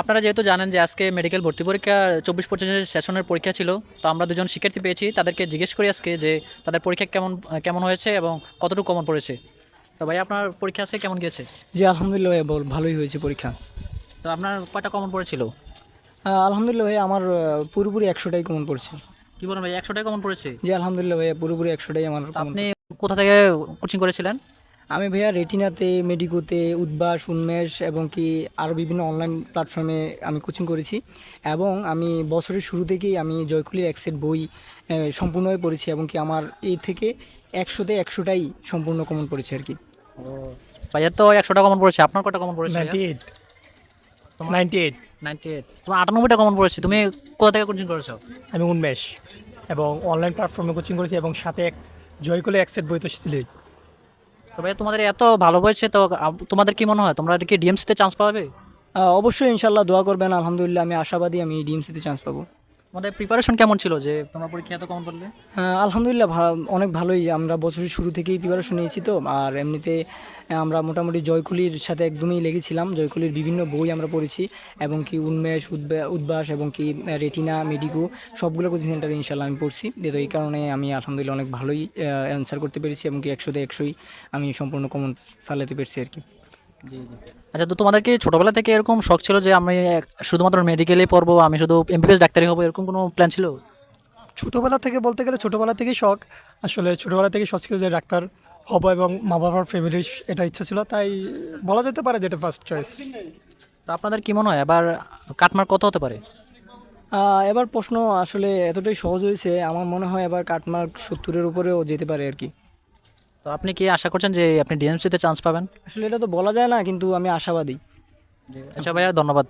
আপনারা যেহেতু জানেন যে আজকে মেডিকেল ভর্তি পরীক্ষা চব্বিশ পঁচিশের সেশনের পরীক্ষা ছিল তো আমরা দুজন শিক্ষার্থী পেয়েছি। তাদেরকে জিজ্ঞেস করি আজকে যে তাদের পরীক্ষা কেমন কেমন হয়েছে এবং কতটুকু কমন পড়েছে। তো ভাই আপনার পরীক্ষা আজকে কেমন গিয়েছে? জি আলহামদুলিল্লাহ ভাই বল ভালোই হয়েছে পরীক্ষা। তো আপনার কয়টা কমন পড়েছিল? আলহামদুলিল্লাহ ভাই আমার পুরোপুরি একশোটাই কমন পড়ছে। কি বলেন ভাই একশোটাই কমন পড়েছে? জি আলহামদুলিল্লাহ ভাই পুরোপুরি একশোটাই আমার আপনি কোথা থেকে কোচিং করেছিলেন? আমি ভাইয়া রেটিনাতে মেডিকোতে উদ্বাস উন্মেষ এবং কি আরও বিভিন্ন অনলাইন প্ল্যাটফর্মে আমি কোচিং করেছি এবং আমি বছরের শুরু থেকেই আমি জয়কুলির একসেট বই সম্পূর্ণভাবে পড়েছি এবং কি আমার এই থেকে একশোতে একশোটাই সম্পূর্ণ কমন পড়েছে আর কি। ভাইয়ের তো একশোটা কমন পড়েছে। আপনার কটা কমন পড়েছে ninety eight ninety eight ninety eight তোমার আটানব্বইটা কমন পড়েছে। তুমি কোথা থেকে কোচিং করেছ? আমি উন্মেষ এবং অনলাইন প্ল্যাটফর্মে কোচিং করেছি এবং সাথে এক জয়কুলে একসেট বই তো ছিলই তো ভাই তোমাদের এত ভালো হয়েছে তো তোমাদের কি মনে হয়? তোমরা কি ডিএমসিতে চান্স পাবে? অবশ্যই ইনশাল্লাহ দোয়া করবেন, আলহামদুলিল্লাহ আমি আশাবাদী আমি ডিএমসিতে চান্স পাবো। তোমাদের প্রিপারেশন কেমন ছিল যে তোমরা পরীক্ষা এত কমন করলে? হ্যাঁ, আলহামদুলিল্লাহ অনেক ভালোই। আমরা বছরের শুরু থেকেই প্রিপারেশন নিয়েছি তো। আর এমনিতে আমরা মোটামুটি জয়কুলির সাথে একদমই লেগেছিলাম। জয়কুলির বিভিন্ন বই আমরা পড়েছি এবং কি উন্মেষ উদ্বা- উদ্বাস এবং কি রেটিনা মেডিকো সবগুলো কোচিং সেন্টারে ইনশাল্লাহ আমি পড়ছি। তো এই কারণে আমি আলহামদুলিল্লাহ অনেক ভালোই অ্যান্সার করতে পেরেছি এবং কি একশোতে একশোই আমি সম্পূর্ণ কমন ফেলাতে পেরেছি আর কি। আচ্ছা তো তোমাদের কি ছোটোবেলা থেকে এরকম শখ ছিল যে আমি শুধুমাত্র মেডিকেলে পড়ব আমি শুধু এমবিবিএস ডাক্তারি হব এরকম কোনো প্ল্যান ছিল? ছোটোবেলা থেকে বলতে গেলে ছোটোবেলা থেকেই শখ। আসলে ছোটোবেলা থেকেই শখ ছিল যে ডাক্তার হব এবং মা বাবার ফ্যামিলির এটা ইচ্ছা ছিল তাই বলা যেতে পারে যেটা ফার্স্ট চয়েস তো আপনাদের কি মনে হয় এবার কাটমার কত হতে পারে? এবার প্রশ্ন আসলে এতটাই সহজ হয়েছে আমার মনে হয় এবার কাটমার্ক সত্তরের উপরেও যেতে পারে আর কি। তো আপনি কি আশা করছেন যে আপনি ডিএমসিতে চান্স পাবেন? আসলে এটা তো বলা যায় না কিন্তু আমি আশাবাদী। আচ্ছা ভাইয়া ধন্যবাদ।